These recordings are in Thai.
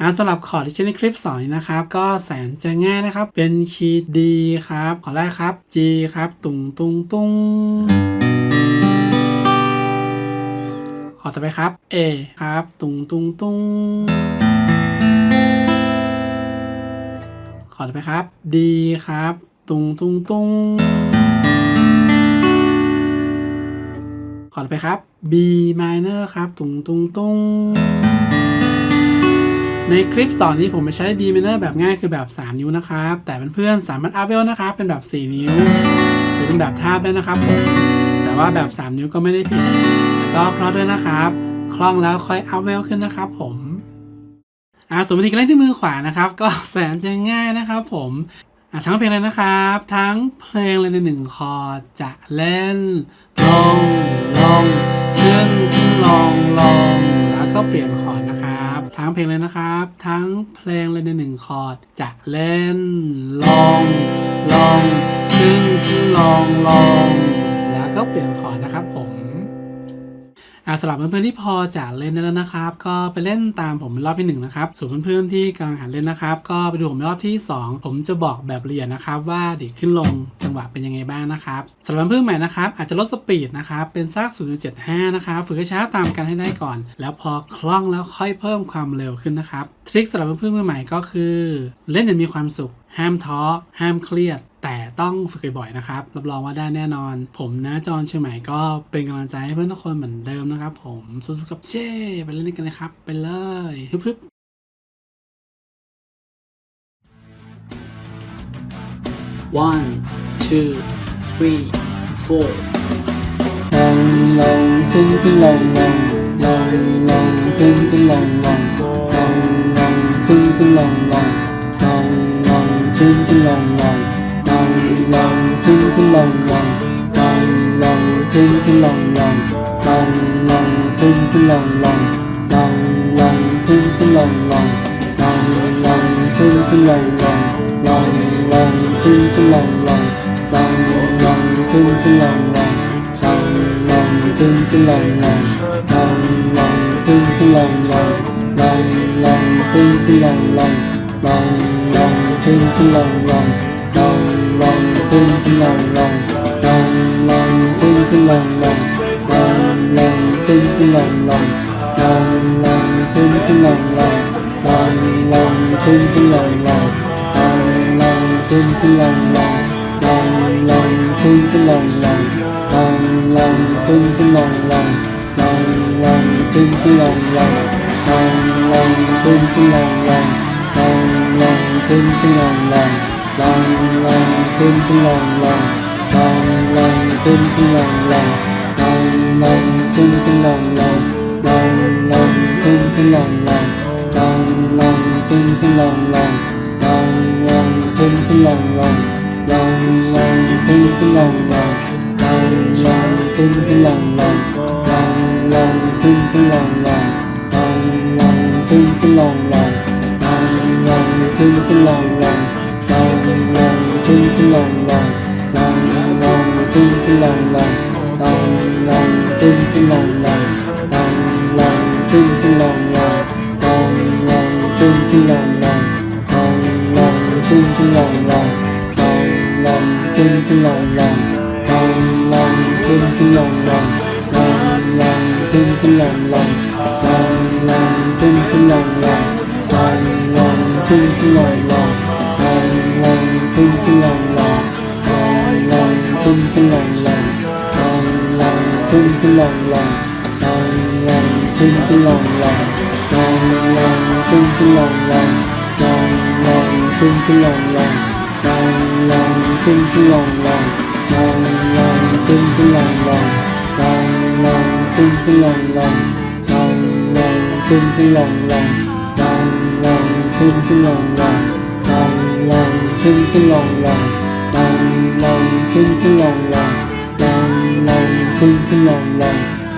อ่าสำหรับคอร์ดที่ใช้ในคลิปสอนนะครับ ก็แสนจะง่ายนะครับ เป็นคีย์ D ครับขอแรกครับ G ครับ ตุงตุงตุงขอต่อไปครับ A ครับ ตุงตุงตุงขอต่อไปครับ D ครับ ตุงตุงตุงขอต่อไปครับ B minor ครับ ตุงตุงตุง ในคลิปสอนนี้ผมไปใช้ B minor แบบง่ายคือแบบ 3 นิ้วนะครับ แต่เพื่อนๆสามารถอัพเวลนะครับ เป็นแบบ 4 นิ้ว หรือเป็นแบบทาบได้นะครับผมแต่ว่าแบบ 3 นิ้วก็ไม่ได้ผิดแต่ก็เพราะด้วยนะครับคล่องแล้วค่อยอัพเวลขึ้นนะครับผมอ่าสมมติการเล่นที่มือขวานะครับ ก็แสนจะง่ายนะครับผมทั้งเพลงเลยนะครับ ทั้งเพลงเลยในหนึ่งคอจะเล่นลงลงขึ้นขึ้นลงลงแล้วก็เปลี่ยนคอนะ ทั้งเพลงเลยนะครับ ทั้งเพลงเลยในหนึ่งคอร์ดจะเล่น ลอง ลองขึ้นขึ้นลองลอง แล้วก็เปลี่ยนคอร์ดนะครับผม อ่าสำหรับเพื่อนๆที่พอจะเล่นได้แล้วนะครับ ก็ไปเล่นตามผมรอบที่หนึ่งนะครับส่วนเพื่อนๆที่กำลังหัดเล่นนะครับ ก็ไปดูผมรอบที่สองผมจะบอกแบบละเอียดนะครับ ว่าดีขึ้นลงจังหวะเป็นยังไงบ้างนะครับสำหรับเพื่อนใหม่นะครับ อาจจะลดสปีดนะครับ เป็นสัก0.75 นะครับ ฝึกช้าตามกันให้ได้ก่อน แล้วพอคล่องแล้วค่อยเพิ่มความเร็วขึ้นนะครับทริคสำหรับเพื่อนๆมือใหม่ก็คือ เล่นอย่างมีความสุข ห้ามท้อ ห้ามเครียด ต่ต้องฝึกบ่อยๆนะครับ รับรองว่าได้แน่นอน ผมนะจอนเชียงใหม่ก็เป็นกำลังใจให้เพื่อนทุกคนเหมือนเดิมนะครับ ผมสู้ๆกับเช่ไปเล่นกันเลยครับ ไปเลยฮึบๆ one two three four ลองลองขึ้นขึ้นลองลองลองลองขึ้นขึ้นลองลองลองลองขึ้นขึ้นลองลองลอง องลองขึ้นขึ้นลองลองลองลองขึ้นขึ้นลองลองลองลองขึ้นขึ้นลองลองลองลองขึ้นขึ้นลองลองลอ ขึ้นลองลองลองลองขึ้นขึ้นลองลองลองลองขึ้นขึ้นลองลองลองลองขึ้นขึ้นลองลองลองลองขึ้นขึ้นล องลองลองลองขึ้นขึ้นลองลองลองลองขึ้นขึ้นลองลองลองลองขึ้นขึ้นลองลองลองลองขึ้นขึ้นล ขึ้นขึ้นลองลองลองลองขึ้นขึ้นลองลองลองลองขึ้นขึ้นลองลองลองลองขึ้นขึ้นลองลองลองลอง ขึ้นขึ้นลงลงลองลองขึ้นขึ้นลองลองลงลงขึ้นขึ้นลงลงลองลองขึ้นขึ้นลองลองลงลงขึ้นขึ้นลงลงลองลองขึ้นขึ้นลองลอง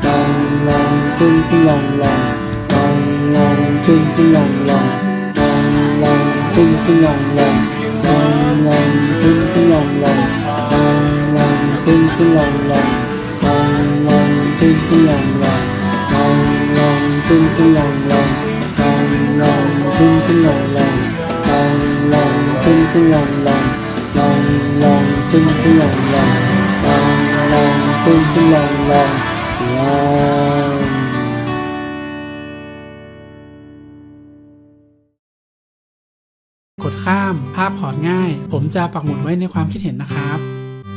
ลงลงขึ้นขึ้นลงลงลองลองขึ้นขึ้นลองลองลงลงขึ้นขึ้นลงลองลองลองลองลองลองลองขึ้นขึ้นลองลองลองลองลองลองลองลองขึ้นขึ้นลองลองลองลองลองลองลองลองขึ้นขึ้นลองลองลองลองขึ้นขึ้นลองลองลอง ลองลองลองลองขึ้นขึ้นลองลองลองลองขึ้นขึ้นลองลองลองลองขึ้นขึ้นลองลองลองลองขึ้นขึ้นลองลองลองลองขึ้นขึ้นลองลองลองกดข้ามภาพคอดง่าย ผมจะปักหมุดไว้ในความคิดเห็นนะครับ